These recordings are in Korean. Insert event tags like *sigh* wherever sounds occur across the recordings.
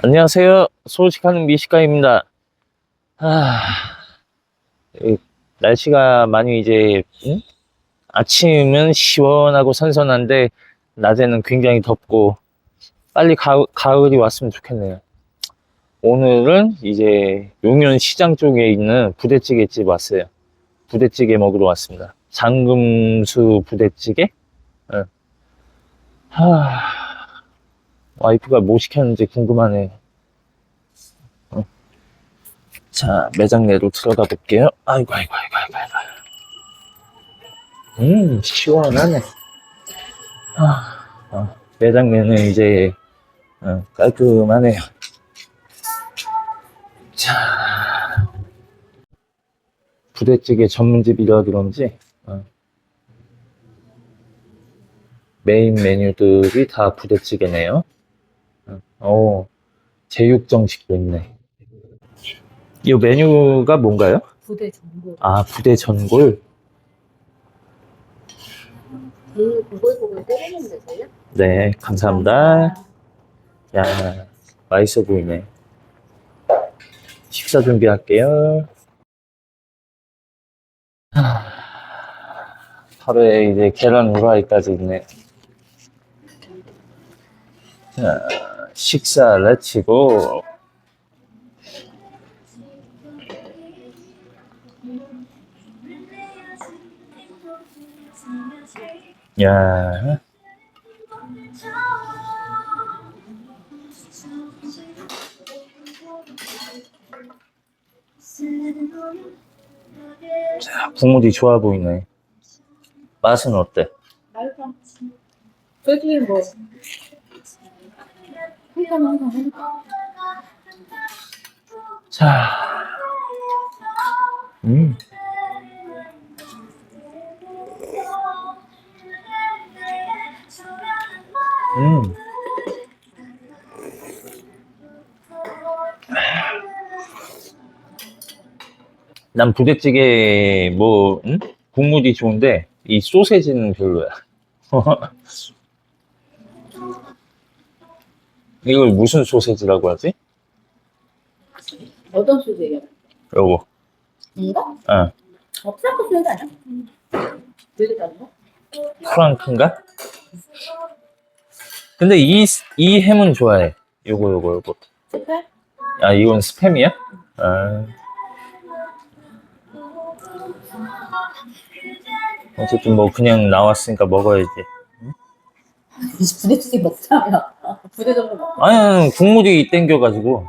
안녕하세요. 소식하는 미식가입니다. 아, 이 날씨가 많이 이제, 응? 아침은 시원하고 선선한데, 낮에는 굉장히 덥고, 빨리 가, 가을이 왔으면 좋겠네요. 오늘은 이제 용현 시장 쪽에 있는 부대찌개 집 왔어요. 부대찌개 먹으러 왔습니다. 장금수 부대찌개? 응. 하, 와이프가 뭐 시켰는지 궁금하네. 어. 자, 매장 내로 들어가 볼게요. 아이고, 아이고, 아이고, 아이고, 아이고. 음, 시원하네. 아, 어, 매장 내는 이제, 어, 깔끔하네요. 자, 부대찌개 전문집이라 그런지, 어, 메인 메뉴들이 다 부대찌개네요. 어, 제육정식도 있네. 이 메뉴가 뭔가요? 부대 정보. 아, 부대 전골? 보글보글 데서요? 네, 감사합니다. 야, 맛있어 보이네. 식사 준비할게요. 하, 하루에 이제 계란 후라이까지 있네. 자, 식사 레치고. 야, 자, 국물이 좋아 보이네. 맛은 어때? 말도 솔직히 뭐 자, 음, 음. 난 부대찌개 뭐 음? 국물이 좋은데 이 소세지는 별로야. *laughs* 이걸 무슨 소세지라고 하지? 어떤 소리예요? 요거. 이거? 어, 없사고 쓰는 거 아니야? 되게 다른 거? 프랑크인가? 근데 이, 이 햄은 좋아해. 요거, 요거, 요거. 색깔? 아, 이건 스팸이야? 아. 어쨌든 뭐 그냥 나왔으니까 먹어야지. *laughs* 부대찌개 먹자면 부대 정보 먹자 아니, 아니, 국물이 땡겨가지고.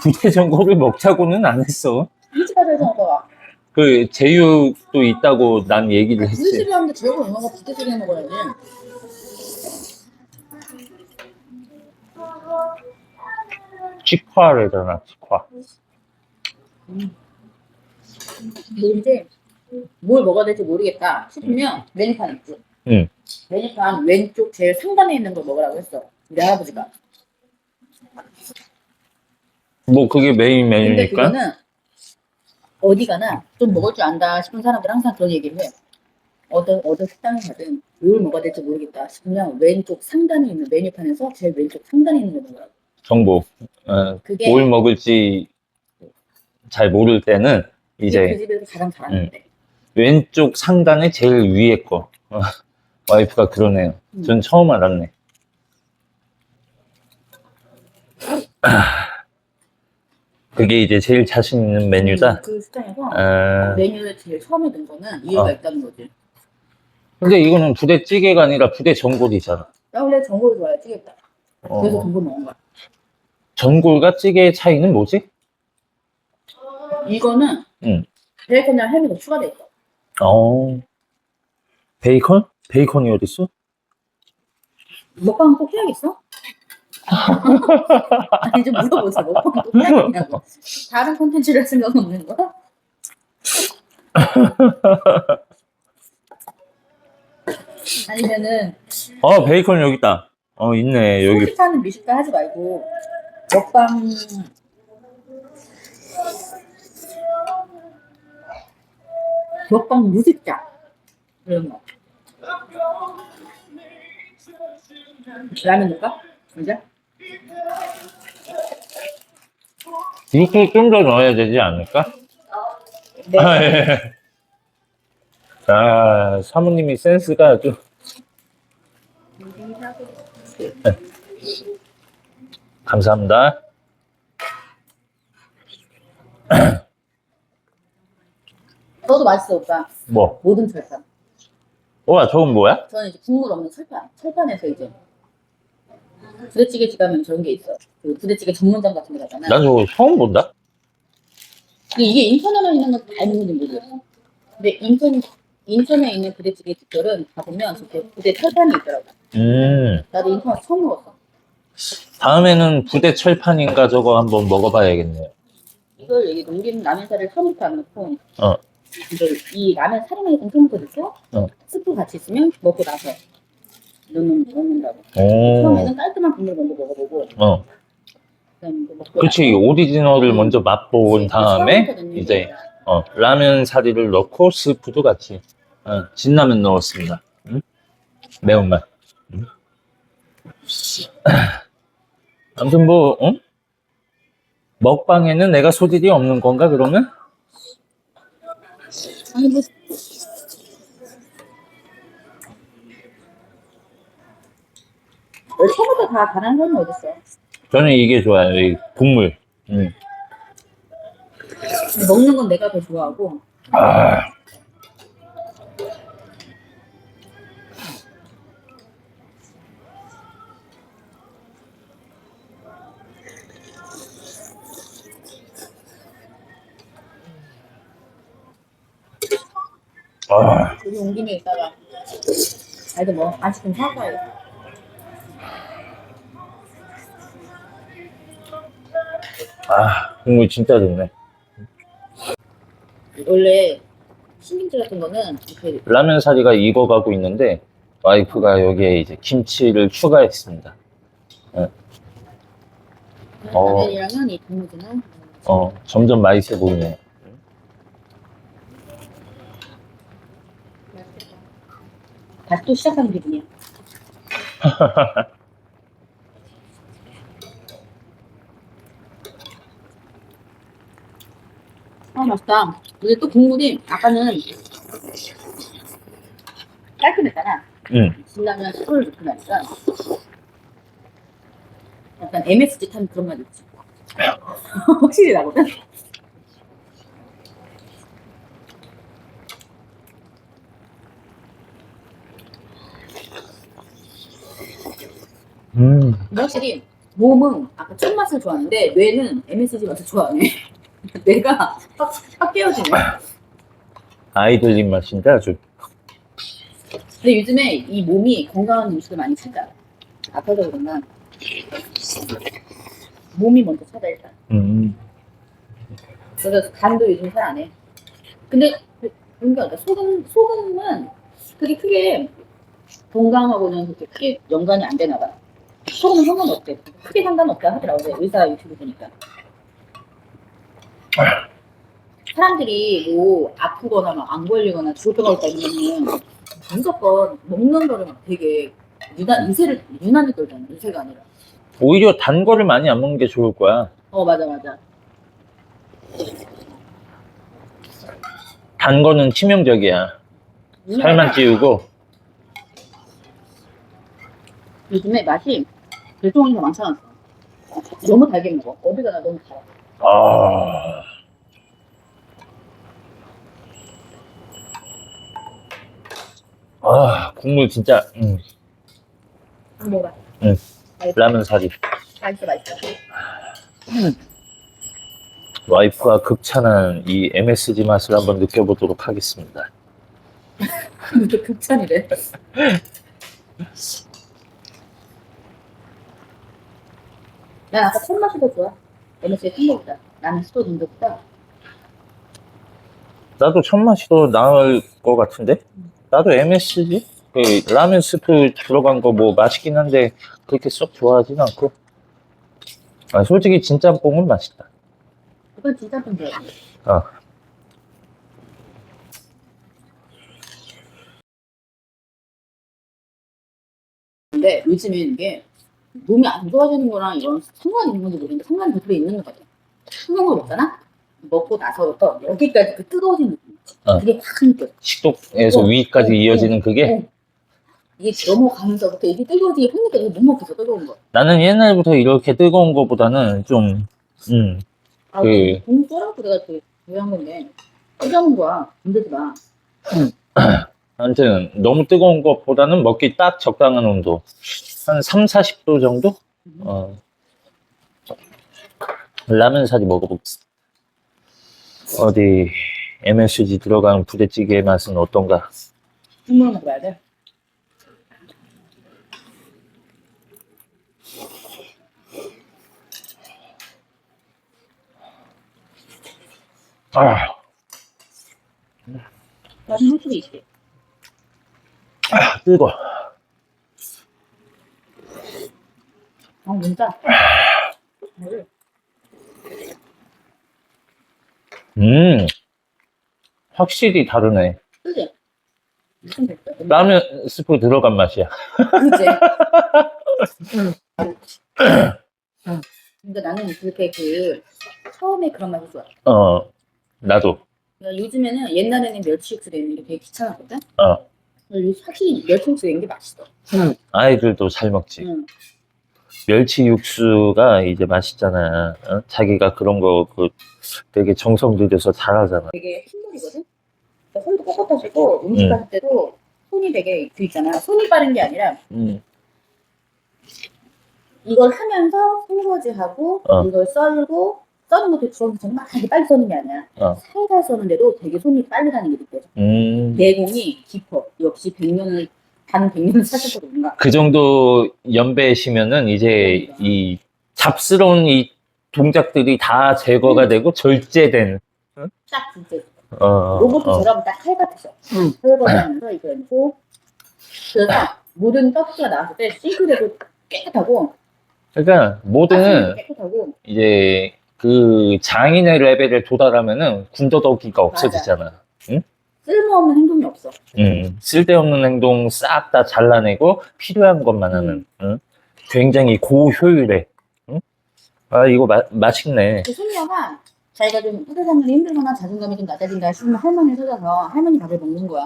부대전골을 먹자고는 안 했어. 일찍가서 먹어봐 그 제육도 있다고 난 얘기를 했지. 부대찌개 하는데 제육을 왜 먹어? 부대찌개 먹어야지 직화래잖아, 직화. 근데 뭘 먹어야 될지 모르겠다 싶으면 메뉴판 있지 응. 메뉴판 왼쪽 제일 상단에 있는 걸 먹으라고 했어 우리 할아버지가 뭐 그게 메인 근데 메뉴니까. 그거는 어디 가나 좀 먹을 줄 안다 싶은 사람들 항상 그런 얘기를 해. 어떤 어떤 식당에 가든 뭘 먹어야 될지 모르겠다 싶으면 왼쪽 상단에 있는 메뉴판에서 제일 왼쪽 상단에 있는 거 먹으라고. 정보. 어, 그게 뭘 먹을지 잘 모를 때는 그 이제 집에서 가장 잘하는데. 왼쪽 상단에 제일 위에 거. *laughs* 어, 와이프가 그러네요. 음. 전 처음 알았네. *clears throat* 그게 이제 제일 자신 있는 메뉴다. 그 식당에서 아, 메뉴에 제일 처음에 든 거는 이유가 어. 있다는 거지. 근데 이거는 부대찌개가 아니라 부대 전골이잖아. 나 원래 전골 좋아해 찌개다. 어, 그래서 전골 먹은 거야. 전골과 찌개의 차이는 뭐지? 이거는 응. 베이컨이랑 햄이 더 추가돼 있어. 어, 베이컨? 베이컨이 어딨어? 먹방 꼭 해야겠어? *laughs* 아니 좀 물어보자. 먹방 꼭 해야겠냐고. 다른 콘텐츠를 할 생각 없는 거야? 아니면은 어, 베이컨 여기 있다. 어, 있네. 여기. 소식하는 미식가 하지 말고 먹방 먹방 무식자 이런 거 라면 넣을까? 이제? 육수 좀 더 넣어야 되지 않을까? 네. 아, 예. 사모님이 센스가 아주. 네. 감사합니다. 너도 맛있어, 오빠. 뭐? 모든 철판. 와, 저건 뭐야? 저는 이제 국물 없는 철판. 철판에서 이제 부대찌개 집 가면 저런 게 있어. 그 부대찌개 전문점 같은 데 가잖아. 난 저거 처음 본다? 근데 이게 인천에만 있는 건 다 있는지 모르겠어. 근데 인천 인천에 있는 부대찌개 집들은 가보면 저렇게 부대 철판이 있더라고. 음, 나도 인천에서 처음 먹었어. 다음에는 부대 철판인가 저거 한번 먹어봐야겠네요. 이걸 여기 농김 라면사를 처음부터 안 넣고 어. 이걸 이 라면 사리만이 넣고 어. 스프 같이 있으면 먹고 나서 넣는 넣는다고. 오, 처음에는 깔끔한 국물 먼저 먹어보고 어. 그다음에 이제 먹고 그치, 나서 오리지널을 먼저 맛본 그치, 다음에, 처음부터 넣는 이제. 어, 라면 사리를 넣고 스프도 같이, 어, 진라면 넣었습니다. 음? 매운맛. 음. 아무튼 뭐, 어? 먹방에는 내가 소질이 없는 건가, 그러면? 아니 뭐왜 처음부터 다 다른 사람이 어딨어? 저는 이게 좋아요, 이 국물. 음. 먹는 건 내가 더 좋아하고 아. 김에 있다가 아이들 뭐좀 사가야겠다. 아, 국물 진짜 좋네. 원래 신김치 같은 거는 이렇게 라면 사리가 익어가고 있는데, 와이프가 여기에 이제 김치를 추가했습니다. 어. 라면이랑은 이 단무지는 어, 점점 맛있어 보이네. 다시 또 시작하는 기분이야. *laughs* 아 맛있다. 근데 또 국물이 아까는 깔끔했잖아. 응. 진라면 술을 넣고 나니까 약간 MSG 탄 그런 맛 있지. *laughs* 확실히 나거든. 음. 근데 확실히 몸은 아까 첫 맛을 좋아하는데 뇌는 MSG 맛을 좋아하네. *laughs* 뇌가 확, 확 깨어지네. 아이들 입맛인데 아주. 근데 요즘에 이 몸이 건강한 음식을 많이 찾아. 아파서 그런가. 몸이 먼저 찾아 일단. 음. 그래서 간도 요즘 잘 안 해. 근데 그러니까 소금 소금은 그게 크게 건강하고는 그렇게 크게 연관이 안 되나 봐. 소금은 상관없대. 크게 상관없다 하더라고요. 의사 유튜브 보니까. 사람들이 뭐 아프거나 막 안 걸리거나 죽을 것 같다 이러면은 무조건 먹는 거를 막 되게 유난 유세를 유난히 떨잖아. 유세가 아니라. 오히려 단 거를 많이 안 먹는 게 좋을 거야. 어 맞아 맞아. 단 거는 치명적이야. 살만 찌우고. 요즘에 맛이 별종이가 많잖아. 너무 달게 먹어. 어디 가 나 너무 달아. 아. 아, 국물 진짜, 음, 먹어봐. 라면 사리. 맛있어 맛있어. 와이프가 극찬한 이 MSG 맛을 한번 느껴보도록 하겠습니다. *laughs* 근데 극찬이래. *laughs* 난 아까 첫 맛이 더 좋아. MSG 큰 거보다. 나는 스토 정도보다. 나도 첫 맛이 더 나을 것 같은데? 나도 MSG? 그 라면 스프 들어간 거 뭐 맛있긴 한데 그렇게 썩 좋아하진 않고. 아, 솔직히 진짬뽕은 맛있다. 그건 진짜 좀 좋아. 어. 근데 요즘에 이게 몸이 안 좋아지는 거랑 이런 상관이 있는 건지 모르겠는데 상관이 100% 있는 것 같아. 뜨거운 걸 먹잖아? 먹고 나서부터 여기까지 그 뜨거워진 느낌. 있지? 어. 그게 확 느껴. 식도에서 어, 위까지 어, 이어지는 그게 어. 이게 넘어가면서부터 이게 뜨거워지게 확 느껴. 못 먹겠어, 뜨거운 거. 나는 옛날부터 이렇게 뜨거운 거보다는 좀, 음, 아, 그- 돈 써라고 내가 그, 왜한 건데. 뜨거운 거야. 힘들지 마. *clears throat* 아무튼 너무 뜨거운 것보다는 먹기 딱 적당한 온도. 한 3, 40도 정도? 어. 라면 사리 먹어보겠습니다. 어디, MSG 들어간 부대찌개의 맛은 어떤가? 국물 먹어야 돼. 아, 나는 솔직히 있어. 뜨거. 아, 진짜. 음, 확실히 다르네. 그지? 라면 스프 들어간 맛이야. 그지? *laughs* 응. 응. 근데 나는 그렇게 그, 처음에 그런 맛이 좋아. 어, 나도. 그러니까 요즘에는 옛날에는 멸치 육수 내는 게 되게 귀찮았거든? 어. 근데 확실히 멸치 육수 내는 게 맛있어. 아이들도 잘 먹지. 응. 멸치 육수가 이제 맛있잖아. 어? 자기가 그런 거 그 되게 정성 들여서 잘하잖아. 되게 힘들이거든? 그러니까 손도 꼿꼿하시고 음식 응. 할 때도 손이 되게 그 있잖아. 손이 빠른 게 아니라 음, 이걸 하면서 설거지하고 어. 이걸 썰고 써는 것도 주로 정말 빨리 써는 게 아니야. 어. 살살 써는데도 되게 손이 빨리 가는 게 느껴져. 음. 내공이 깊어. 역시 100년을 반 100년을 사셔서 그런가. 그 정도 연배시면은 이제 이 잡스러운 이 동작들이 다 제거가 되고 절제된. 딱 진짜 어, 로봇처럼 딱칼 같으셔. 응. 설거지하면서 이거 해고 그래서 모든 떡지가 나왔을 때 싱크대도 깨끗하고 그러니까 모든 깨끗하고 이제 그 장인의 레벨에 도달하면은 군더더기가 없어지잖아. 쓸모없는 행동이 없어. 음, 쓸데없는 행동 싹 다 잘라내고 필요한 것만 하는 응? 굉장히 고효율의 응? 아 이거 마, 맛있네 그 손녀가 자기가 좀 후대장님이 힘들거나 자존감이 좀 낮아진다 싶으면 할머니 찾아서 할머니 밥을 먹는 거야.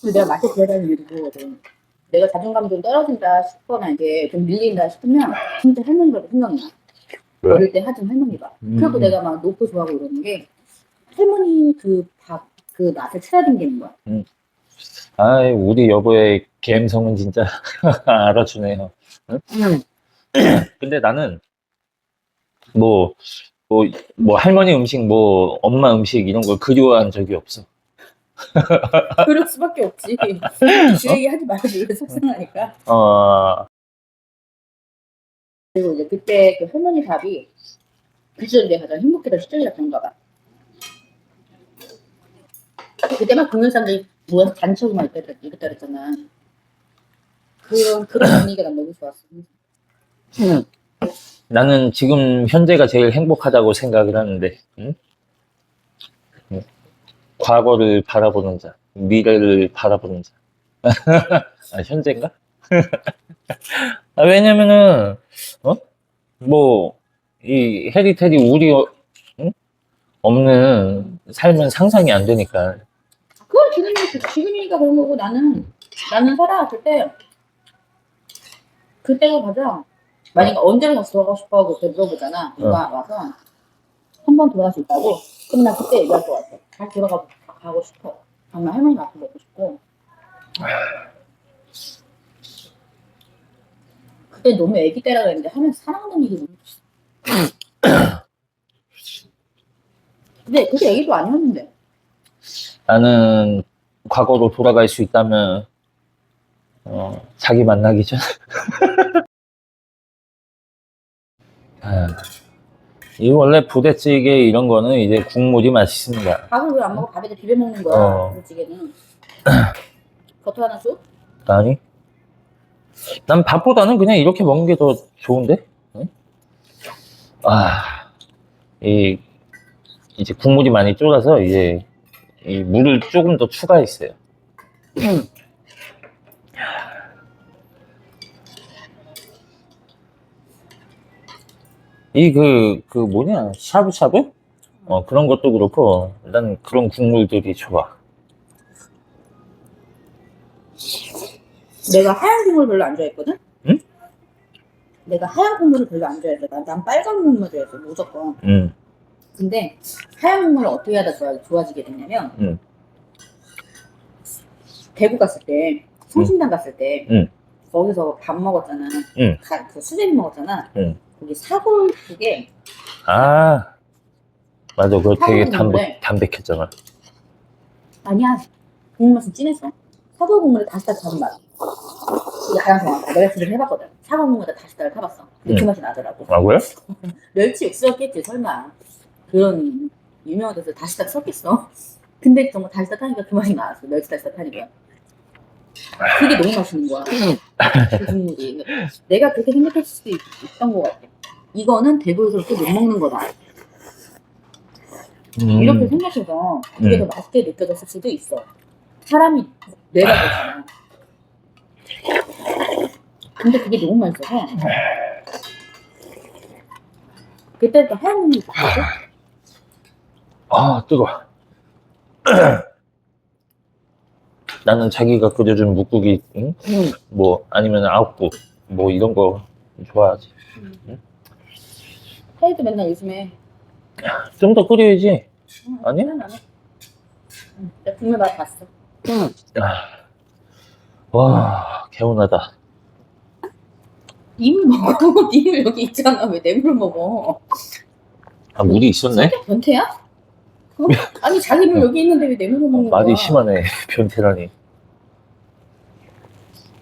근데 내가 맛을 구해달라는 이유도 그거거든. 내가 자존감이 좀 떨어진다 싶거나 이게 좀 밀린다 싶으면 진짜 할머니 밥이 생각나. 왜? 어릴 때 하던 할머니 밥. 음. 그리고 내가 막 놓고 좋아하고 이러는 게 할머니 그 밥, 그 맛을 찾아당기는 거야. 아 우리 여보의 감성은 진짜 *laughs* 알아주네요 응? *clears throat* 근데 나는 뭐 뭐, 뭐 할머니 음식 뭐 엄마 음식 이런 걸 그리워한 적이 없어 *laughs* 그럴 수밖에 없지. *laughs* 그 얘기 하지 말고 이거 속상하니까. 어 그리고 이제 그때 그 할머니 밥이 그 시절 내가 가장 행복했던 시절이었던가 봐. 그때만 보는 사람들이 뭐야 단체로만 이랬다 이랬다 그랬잖아. 그런 그런 분위기가 난 너무 좋았어. 나는 지금 현재가 제일 행복하다고 생각을 하는데, 응? 응. 과거를 바라보는 자, 미래를 바라보는 자. *laughs* 아, 현재인가? *laughs* 아, 왜냐면은, 어? 뭐, 이 헤리테리 우리, 어, 응? 없는 삶은 상상이 안 되니까. 그건 지금이 지금이니까 그런 거고 나는 나는 살아왔을 때 그때가 가장 만약에 언제로 다시 돌아가고 싶어 하고 그때 물어보잖아. 누가 와서 한 번 돌아갈 수 있다고 그럼 나 그때 얘기할 것 같아. 다시 돌아가 가고 싶어. 정말 할머니 맛을 먹고 싶고. 그때 너무 애기 때라 그랬는데 하면 사랑하는 얘기 너무. *coughs* 근데 그게 애기도 아니었는데. 나는 과거로 돌아갈 수 있다면, 어, 자기 만나기 전. *laughs* 아, 이 원래 부대찌개 이런 거는 이제 국물이 맛있습니다. 밥을 왜안 먹어? 밥에다 비벼 먹는 거야. 어. 부대찌개는. *clears throat* 버터 하나 줘? 아니? 난 밥보다는 그냥 이렇게 먹는 게 더 좋은데? 응? 아, 이, 이제 국물이 많이 쫄아서 이제 이 물을 조금 더 추가했어요. 이 그, 그 뭐냐, 샤브샤브? 어, 그런 것도 그렇고, 난 그런 국물들이 좋아. 내가 하얀 국물 별로 안 좋아했거든? 응? 내가 하얀 국물을 별로 안 좋아했어. 난, 난 빨간 국물 좋아했어, 무조건. 음, 근데 하얀 국물을 어떻게 하다 좋아, 좋아지게 됐냐면 음. 대구 갔을 때 성심당 갔을 때 음. 거기서 밥 먹었잖아. 음. 가- 그 수제비 먹었잖아. 음. 거기 사골 국에 아, 맞아. 그거 되게 사골 담백, 국물에. 담백했잖아. 아니야 국물 맛은 진했어. 사골 국물에 다시 다시 타는 맛. 이게 가장 정확해. 내가 지금 해봤거든. 사골 국물에 다시 다를 타봤어. 근데 그 음. 맛이 나더라고. 아, 그래? 멸치 육수였겠지 설마. 그런 유명한 데서 다시다 섞였어. 근데 정말 다시다 타니까 그 맛이 나왔어. 멸치 다시다 타니까. 그게 너무 맛있는 거야. 그 국물이. 내가 그렇게 생각했을 수도 있, 있던 것 같아. 이거는 대구에서 그렇게 못 먹는 거다. 음, 이렇게 생각해서 그게 음. 더 맛있게 느껴졌을 수도 있어. 사람이 뇌가 그렇잖아. 근데 그게 너무 맛있어서. 그때부터 하얀 국물이 바뀌었어. 아, 뜨거워. *clears throat* 나는 자기가 끓여준 묵국이, 응? 응. 뭐, 아니면 아욱국, 뭐, 이런 거 좋아하지. 하이도 맨날 요즘에 좀 더 끓여야지. 응, 아니야? 안 해. 응, 내가 국물 맛 봤어. 아, 와, 개운하다. 이물 먹어. *laughs* 이물 여기 있잖아. 왜 내물 먹어? 아, 물이 있었네? 진짜 변태야? 어? *laughs* 아니 자기 물 여기 있는데 왜 내물 먹는 거야? 말이 심하네. *laughs* 변태라니.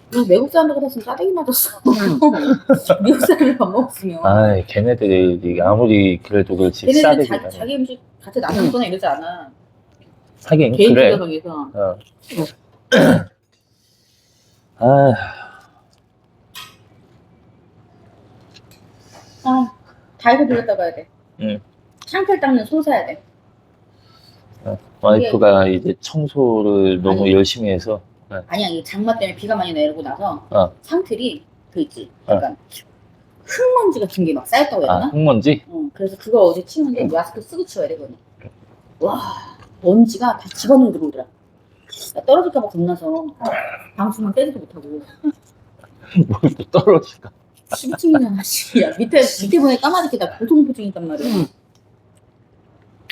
너 외국 사람들 같았으면 싸대기 맞았어. *laughs* 미국 사람들 밥 먹었으면. 아이, 걔네들이 아무리 그래도 그렇지. 걔네들. 자, 자기 음식 같이 나눠 거나 이러지 않아. 하긴, 개인 그래. 주차장에서. 어. *clears throat* 아, 아, 다이소 들렸다 가야 돼. 응. 창틀 닦는 소 사야 돼. 와이프가 이제 청소를 너무 아니. 열심히 해서. 아니야, 이 장마 때문에 비가 많이 내리고 나서 어. 창틀이 그 있지. 어. 약간 흙먼지 같은 게 막 쌓였다고 해야 아, 되나? 흙먼지? 어, 그래서 그거 어제 치는데 마스크 쓰고 치워야 되거든. 와, 먼지가 다 집어넣어 들어오더라. 나 떨어질까봐 겁나서 방수만 빼지도 못하고. *laughs* 뭘 또 떨어질까? 12층이잖아, 씨. 야, 밑에, 밑에 보니 까마득히 다 있단 말이야.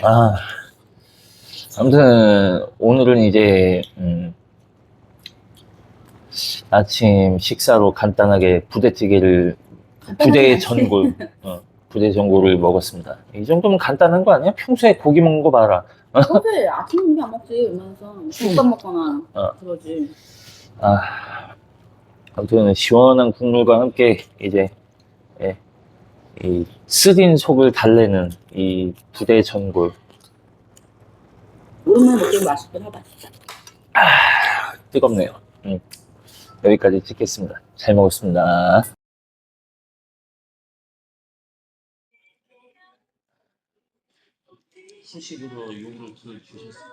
아, 아무튼 오늘은 이제 음, 아침 식사로 간단하게 부대찌개를 부대 전골, *laughs* 어, 부대 전골을 먹었습니다. 이 정도면 간단한 거 아니야? 평소에 고기 먹는 거 봐라. 평소에 아침 고기 안 먹지, 웬만해서. 국밥 먹거나, 어. 그러지. 아, 아무튼 시원한 국물과 함께 이제 예, 이 쓰딘 속을 달래는 이 부대 전골 오랜만에 먹기 맛있긴 하다. 뜨겁네요. 음, 여기까지 찍겠습니다. 잘 먹었습니다. 후식으로 요구르트 주셨습니다.